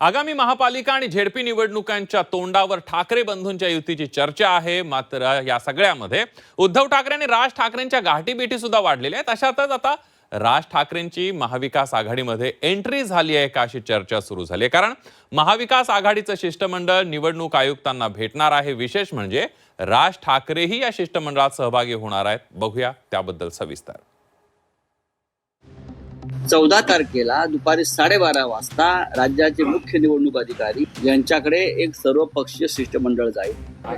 आगामी महापालिका आणि झेडपी निवडणुकांच्या तोंडावर ठाकरे बंधूंच्या युतीची चर्चा आहे. मात्र या सगळ्यामध्ये उद्धव ठाकरे आणि राज ठाकरेंच्या गाठीबिठी सुद्धा वाढलेल्या आहेत. अशातच आता राज ठाकरेंची महाविकास आघाडीमध्ये एंट्री झाली आहे का अशी चर्चा सुरू झाली आहे. कारण महाविकास आघाडीचं शिष्टमंडळ निवडणूक आयुक्तांना भेटणार आहे. विशेष म्हणजे राज ठाकरेही या शिष्टमंडळात सहभागी होणार आहेत. बघूया त्याबद्दल सविस्तर. चौदा तारखेला दुपारी साडेबारा वाजता राज्याचे मुख्य निवडणूक अधिकारी यांच्याकडे एक सर्वपक्षीय शिष्टमंडळ जाईल.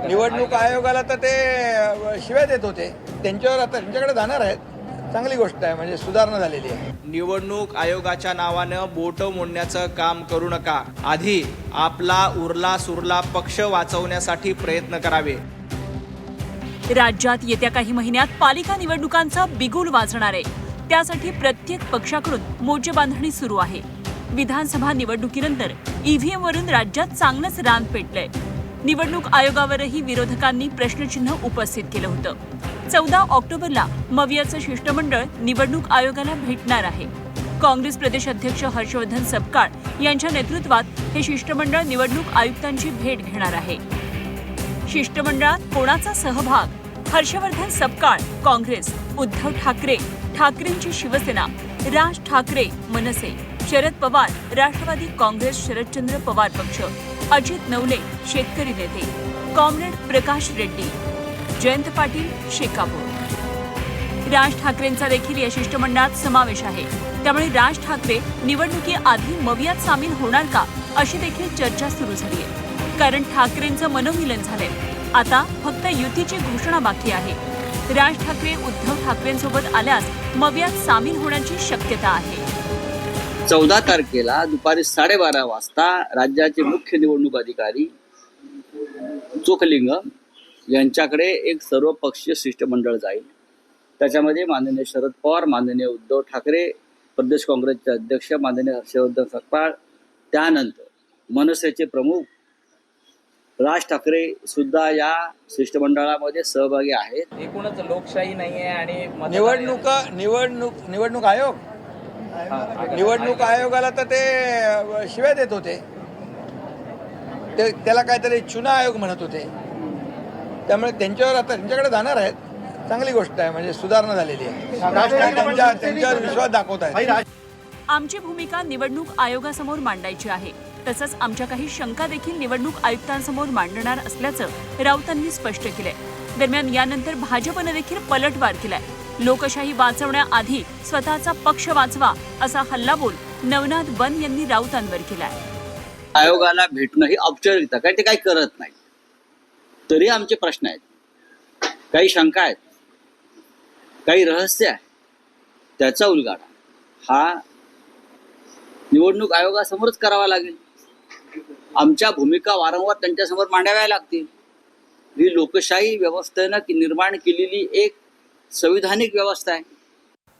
निवडणूक आयोगाला तर ते शिव्या देत होते. त्यांच्यावर आता त्यांच्याकडे जाणार आहेत. चांगली गोष्ट आहे म्हणजे सुधारणा झालेली आहे. निवडणूक आयोगाच्या नावानं बोट मोडण्याचं काम करू नका. आधी आपला उरला सुरला पक्ष वाचवण्यासाठी प्रयत्न करावे. राज्यात येत्या काही महिन्यात पालिका निवडणुकांचा बिगुल वाजणार आहे. त्यासाठी प्रत्येक पक्षाकडून मोर्चेबांधणी सुरू आहे. विधानसभा निवडणुकीनंतर ईव्हीएम वरून राज्यात चांगलंच रान पेटलंय. निवडणूक आयोगावरही विरोधकांनी प्रश्नचिन्ह उपस्थित केलं होतं. चौदा ऑक्टोबरला मवियाचं शिष्टमंडळ निवडणूक आयोगाला भेटणार आहे. काँग्रेस प्रदेश अध्यक्ष हर्षवर्धन सपकाळ यांच्या नेतृत्वात हे शिष्टमंडळ निवडणूक आयुक्तांची भेट घेणार आहे. शिष्टमंडळात कोणाचा सहभाग? हर्षवर्धन सपकाळ काँग्रेस. उद्धव ठाकरे. ठाकरेंची शिवसेना राज ठाकरे मनसे शरद पवार राष्ट्रवादी काँग्रेस शरदचंद्र पवार पक्ष अजित नवले शेतकरी नेते कॉम्रेड प्रकाश रेड्डी जयंत पाटील शेकापूर. राज ठाकरेंचा देखील या शिष्टमंडळात समावेश आहे. त्यामुळे राज ठाकरे निवडणुकीआधी मवियात सामील होणार का अशी देखील चर्चा सुरू झाली आहे कारण ठाकरेंचं मनोमिलन झालंय. आता फक्त युतीची घोषणा बाकी आहे. राज ठाकरे उद्धव ठाकरेंसोबत आल्यास मव्यात सामील होण्याची शक्यता आहे. चौदा तारखेला दुपारी साडेबारा वाजता राज्याचे मुख्य निवडणूक अधिकारी चोखलिंग यांच्याकडे एक सर्वपक्षीय शिष्टमंडळ जाईल. त्याच्यामध्ये माननीय शरद पवार माननीय उद्धव ठाकरे प्रदेश काँग्रेसचे अध्यक्ष माननीय हर्षवर्धन सकपाळ त्यानंतर मनसेचे प्रमुख राज ठाकरे सुद्धा या शिष्टमंडळामध्ये सहभागी आहेत. एकूणच लोकशाही नाहीये आणि निवडणूक निवडणूक निवडणूक आयोग? निवडणूक आयोगाला तर ते शिव्या देत होते. ते त्याला काहीतरी चुना आयोग म्हणत होते. त्यामुळे त्यांच्यावर आता त्यांच्याकडे जाणार आहेत. चांगली गोष्ट आहे म्हणजे सुधारणा झालेली आहे. त्यांच्या त्यांच्यावर विश्वास दाखवत आहेत. आमची भूमिका निवडणूक आयोगासमोर मांडायची आहे. तसंच आमच्या काही शंका देखील निवडणूक आयुक्तांसमोर मांडणार असल्याचं राऊतांनी स्पष्ट केलंय. दरम्यान यानंतर भाजपनं देखील पलटवार केलाय. लोकशाही वाचवण्याआधी स्वतःचा पक्ष वाचवा असा हल्लाबोल नवनाथ बन यांनी राऊतांवर केलाय. आयोगाला भेटणं ही औपचारिकता काय ते काही करत नाही तरी आमचे प्रश्न आहेत. काही शंका आहेत. काही रहस्य आहे. त्याचा उलगाडा हा निवडणूक आयोगासमोरच करावा लागेल. आमच्या भूमिका वारंवार त्यांच्यासमोर मांडाव्या लागतील. ही लोकशाही व्यवस्थेनं की निर्माण केलेली एक संविधानिक व्यवस्था आहे.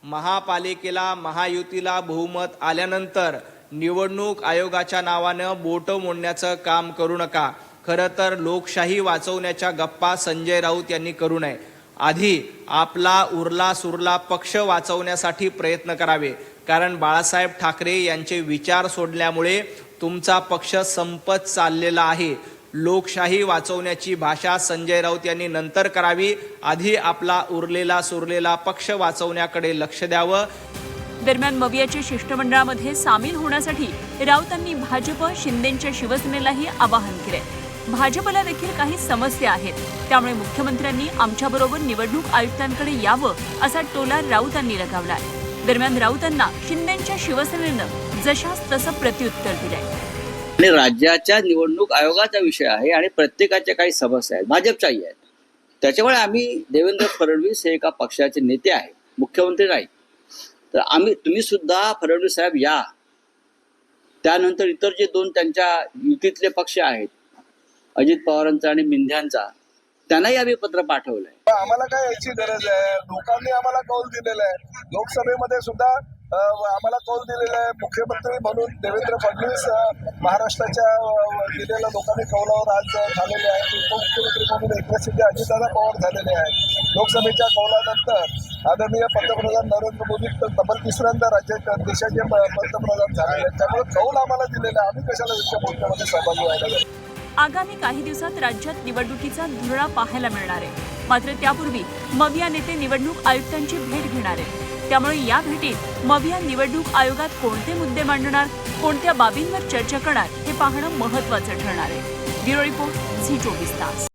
महापालिकेला महायुतीला बहुमत आल्यानंतर निवडणूक आयोगाच्या नावानं बोट मोडण्याचं काम करू नका. खरं तर लोकशाही वाचवण्याच्या गप्पा संजय राऊत यांनी करू नये. आधी आपला उरला सुरला पक्ष वाचवण्यासाठी प्रयत्न करावे. कारण बाळासाहेब ठाकरे यांचे विचार सोडल्यामुळे तुमचा पक्ष संपत चाललेला आहे. लोकशाही वाचवण्याची भाषा संजय राऊत यांनी नंतर करावी. आधी आपला उरलेला सुरलेला पक्ष वाचवण्याकडे लक्ष द्यावं. दरम्यान मवियाच्या शिष्टमंडळामध्ये सामील होण्यासाठी राऊतांनी भाजप शिंदेच्या शिवसेनेलाही आवाहन केले भाजपला देखील काही समस्या आहेत. त्यामुळे मुख्यमंत्र्यांनी आमच्याबरोबर निवडणूक आयुक्तांकडे यावं असा टोला राऊतांनी आहे दरम्यान राऊतांना शिंदेच्या शिवसेनेनं जशास तसं प्रत्युत्तर दिलंय. आणि राज्याच्या निवडणूक आयोगाचा विषय आहे आणि प्रत्येकाच्या काही समस्या आहेत भाजपच्याही आहेत. त्याच्यामुळे आम्ही देवेंद्र फडणवीस हे एका पक्षाचे नेते आहेत मुख्यमंत्री नाही. तर आम्ही तुम्ही सुद्धा फडणवीस साहेब या. त्यानंतर इतर जे दोन त्यांच्या युतीतले पक्ष आहेत अजित पवारांचा आणि मिंध्यांचा त्यांनाही आम्ही पत्र पाठवलंय. आम्हाला काय याची गरज आहे? लोकांनी आम्हाला कौल दिलेला आहे. लोकसभेमध्ये सुद्धा आम्हाला कौल दिलेला आहे. मुख्यमंत्री म्हणून देवेंद्र फडणवीस महाराष्ट्राच्या दिलेल्या लोकांनी कौलावर आज झालेले आहेत. उपमुख्यमंत्री म्हणून एकनाथ शिंदे अजितदादा पवार झालेले आहेत. लोकसभेच्या कौलानंतर आदरणीय पंतप्रधान नरेंद्र मोदी तब्बल तिसऱ्यांदा राज्याच्या देशाचे प- पंतप्रधान झालेले आहेत. त्यामुळे कौल आम्हाला दिलेला आहे. आम्ही कशाला विषय मोर्चामध्ये सहभागी व्हायला आगामी काही दिवसात राज्यात निवडणुकीचा धुरळा पाहायला मिळणार आहे. मात्र त्यापूर्वी मविया नेते निवडणूक आयुक्तांची भेट घेणार आहेत. त्यामुळे या भेटीत मविया निवडणूक आयोगात कोणते मुद्दे मांडणार कोणत्या बाबींवर चर्चा करणार हे पाहणं महत्वाचं ठरणार आहे. ब्युरो रिपोर्ट झी चोवीस तास.